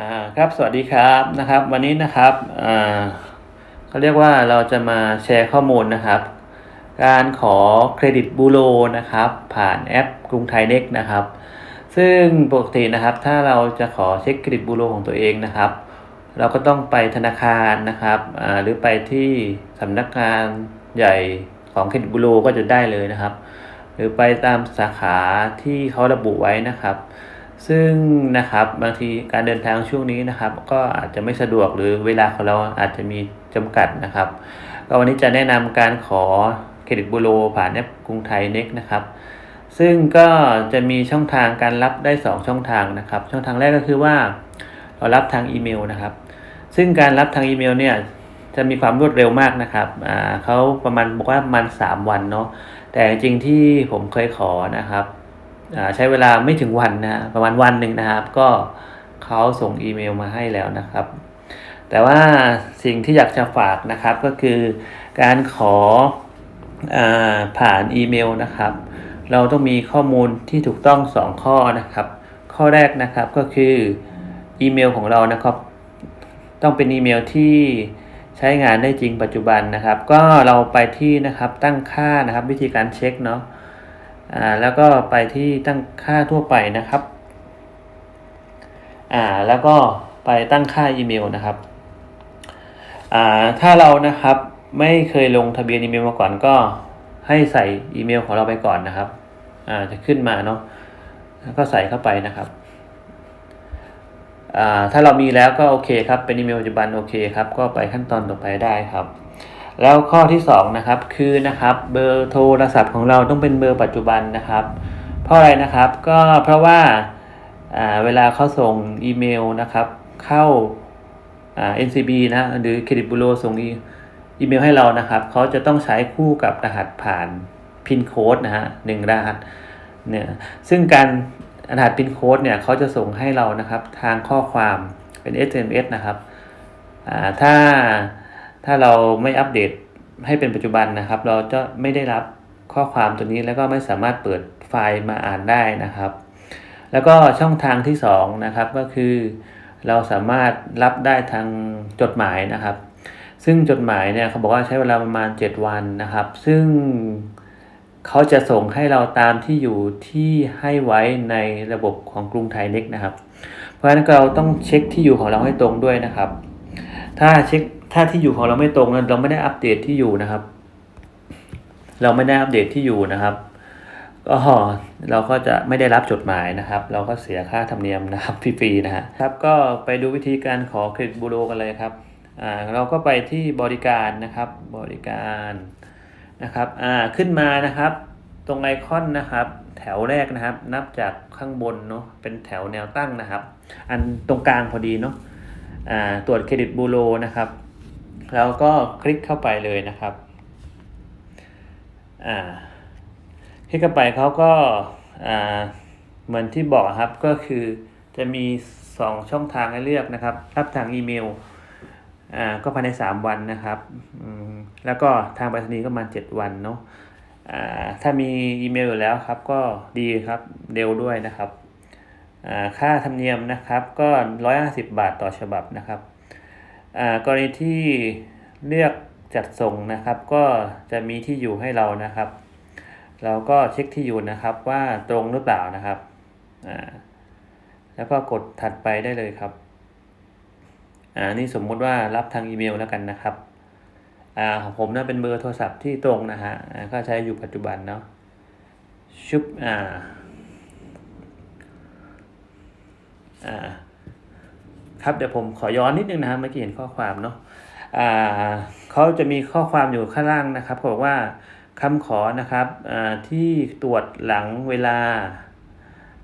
อ่าครับสวัสดีครับนะครับ วันนี้นะครับอ่าเขาเรียกว่าเราจะมาแชร์ข้อมูลนะครับ การขอเครดิตบูโรนะครับ ผ่านแอปกรุงไทยเน็กนะครับ ซึ่งปกตินะครับถ้าเราจะขอเช็คเครดิตบูโรของตัวเองนะครับ เราก็ต้องไปธนาคารนะครับอ่าหรือไปที่สำนักงานใหญ่ของเครดิตบูโรก็จะได้เลยนะครับ หรือไปตามสาขาที่เขาระบุไว้นะครับ ซึ่งนะครับบางทีการเดินทางช่วงนี้นะครับ ก็อาจจะไม่สะดวกหรือเวลาของเราอาจจะมีจำกัดนะครับ ก็วันนี้จะแนะนำการขอเครดิตบูโรผ่านแอปกรุงไทยเน็กนะครับ ซึ่งก็จะมีช่องทางการรับได้ 2 ช่องทางนะครับ ช่องทางแรกก็คือว่าเรารับทางอีเมลนะครับ ซึ่งการรับทางอีเมลเนี่ยจะมีความรวดเร็วมากนะครับอ่าเขาประมาณบอกว่าประมาณ3วันเนาะแต่จริงๆที่ผมเคยขอนะครับ ใช้เวลาไม่ถึงวันนะฮะประมาณวันหนึ่งนะครับ ก็เขาส่งอีเมลมาให้แล้วนะครับ แต่ว่าสิ่งที่อยากจะฝากนะครับก็คือการขออผ่านอีเมลนะครับ เราต้องมีข้อมูลที่ถูกต้อง 2 ข้อนะครับ ข้อแรกนะครับก็คืออีเมลของเรานะครับต้องเป็นอีเมลที่ใช้งานได้จริงปัจจุบันนะครับ ก็เราไปที่นะครับตั้งค่านะครับวิธีการเช็คเนาะ อ่าแล้วก็ไปที่ตั้งค่าทั่วไปนะครับอ่าแล้วก็ไปตั้งค่าอีเมลนะครับอ่าถ้าเรานะครับไม่เคยลงทะเบียนอีเมลมาก่อนก็ให้ใส่อีเมลของเราไปก่อนนะครับอ่าจะขึ้นมาเนาะแล้วก็ใส่เข้าไปนะครับอ่าถ้าเรามีแล้วก็โอเคครับเป็นอีเมลปัจจุบันโอเคครับก็ไปขั้นตอนต่อไปได้ครับ แล้วข้อที่2นะครับคือนะครับเบอร์โทรศัพท์ของเราต้องเป็นเบอร์ปัจจุบันนะครับ เพราะอะไรนะครับก็เพราะว่าเวลาเขาส่งอีเมลนะครับเข้าอ่า NCB นะหรือเครดิตบูโรส่งอีอีเมลให้เรานะครับเขาจะต้องใช้คู่กับรหัสผ่านพินโค้ดนะฮะหนึ่งรหัสเนี่ยซึ่งการรหัสพินโค้ดเนี่ยเขาจะส่งให้เรานะครับทางข้อความเป็น SMS นะครับอ่าถ้า ถ้าเราไม่อัปเดตให้เป็นปัจจุบันนะครับ เราจะไม่ได้รับข้อความตัวนี้แล้วก็ไม่สามารถเปิดไฟล์มาอ่านได้นะครับ แล้วก็ช่องทางที่2นะครับก็คือเราสามารถรับได้ทางจดหมายนะครับ ซึ่งจดหมายเนี่ยเขาบอกว่าใช้เวลาประมาณ 7 วันนะครับ ซึ่งเขาจะส่งให้เราตามที่อยู่ที่ให้ไว้ในระบบของกรุงไทยเน็กนะครับ เพราะฉะนั้นเราต้องเช็คที่อยู่ของเราให้ตรงด้วยนะครับ ถ้าเช็ค ถ้าที่อยู่ของเราไม่ตรงนั้นเราไม่ได้อัปเดตที่อยู่นะครับ เราไม่ได้อัปเดตที่อยู่นะครับก็เราก็จะไม่ได้รับจดหมายนะครับ เราก็เสียค่าธรรมเนียมนะครับฟรีๆนะฮะครับก็ไปดูวิธีการขอเครดิตบูโรกันเลยครับอ่าเราก็ไปที่บริการนะครับบริการนะครับอ่าขึ้นมานะครับ ตรงไอคอนนะครับ แถวแรกนะครับ นับจากข้างบนเนาะเป็นแถวแนวตั้งนะครับ อันตรงกลางพอดีเนาะอ่าตรวจเครดิตบูโรนะครับ แล้วก็คลิกเข้าไปเลยนะครับอ่าคลิกเข้าไปเขาก็อ่าเหมือนที่บอกครับก็คือจะมี 2 ช่องทางให้เลือกนะครับ รับทางอีเมลอ่าก็ภายใน 3 วันนะครับแล้วก็ทางไปรษณีย์ก็มา 7 วันเนาะอ่าถ้ามีอีเมลอยู่แล้วครับก็ดีครับเร็วด้วยนะครับอ่าค่าธรรมเนียมนะครับก็ 150 บาทต่อฉบับนะครับ กรณีที่เลือกจัดส่งนะครับ ก็จะมีที่อยู่ให้เรานะครับ เราก็เช็คที่อยู่นะครับว่าตรงหรือเปล่านะครับอ่าแล้วก็กดถัดไปได้เลยครับอ่านี่สมมุติว่ารับทางอีเมลแล้วกันนะครับอ่าของผมนะเป็นเบอร์โทรศัพท์ที่ตรงนะฮะก็ใช้อยู่ปัจจุบันเนาะชุบอ่าอ่า ครับเดี๋ยวผมขอย้อนนิดนึงนะครับเมื่อกี้เห็นข้อความเนาะอ่าเขาจะมีข้อความอยู่ข้างล่างนะครับเขาบอกว่าคำขอนะครับอ่าที่ตรวจหลังเวลา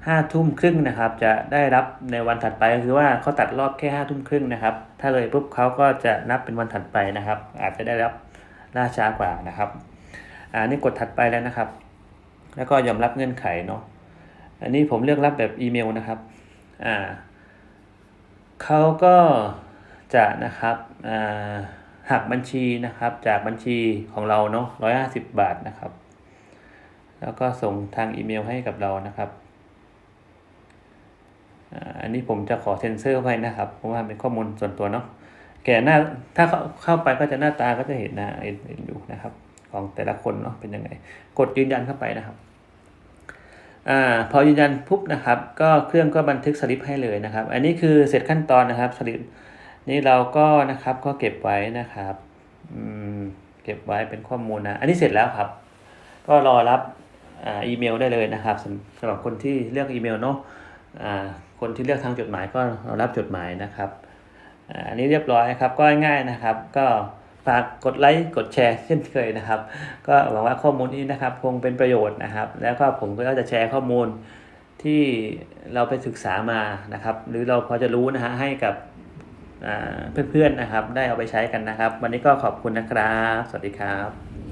ห้าทุ่มครึ่งนะครับ จะได้รับในวันถัดไปก็คือว่าเขาตัดรอบแค่ห้าทุ่มครึ่งนะครับ ถ้าเลยปุ๊บเขาก็จะนับเป็นวันถัดไปนะครับ อาจจะได้รับล่าช้ากว่านะครับอ่านี่กดถัดไปแล้วนะครับ แล้วก็ยอมรับเงื่อนไขเนาะอันนี้ผมเลือกรับแบบอีเมลนะครับอ่า เขาก็จะนะครับหักบัญชีนะครับจากบัญชีของเราเนาะร้อยห้าสิบบาทนะครับ แล้วก็ส่งทางอีเมลให้กับเรานะครับอันนี้ผมจะขอเซ็นเซอร์ไว้นะครับ เพราะว่าเป็นข้อมูลส่วนตัวเนาะแกหน้าถ้าเข้าเข้าไปก็จะหน้าตาก็จะเห็นนะเห็นเห็นอยู่นะครับ ของแต่ละคนเนาะเป็นยังไง กดยืนยันเข้าไปนะครับ อ่าพอยืนยันปุ๊บนะครับ ก็เครื่องก็บันทึกสลิปให้เลยนะครับ อันนี้คือเสร็จขั้นตอนนะครับสลิปนี่เราก็นะครับก็เก็บไว้นะครับอืมเก็บไว้เป็นข้อมูลนะ อันนี้เสร็จแล้วครับ ก็รอรับอ่าอีเมลได้เลยนะครับสำหรับคนที่เลือกอีเมลเนาะอ่าคนที่เลือกทางจดหมายก็รับจดหมายนะครับ อันนี้เรียบร้อยครับก็ง่ายนะครับ ก็ ฝากกดไลค์กดแชร์เช่นเคยนะครับ ก็หวังว่าข้อมูลนี้นะครับ คงเป็นประโยชน์นะครับ แล้วก็ผมก็จะแชร์ข้อมูลที่เราไปศึกษามานะครับ หรือเราพอจะรู้นะฮะให้กับเพื่อนๆนะครับ ได้เอาไปใช้กันนะครับ วันนี้ก็ขอบคุณนะครับ สวัสดีครับ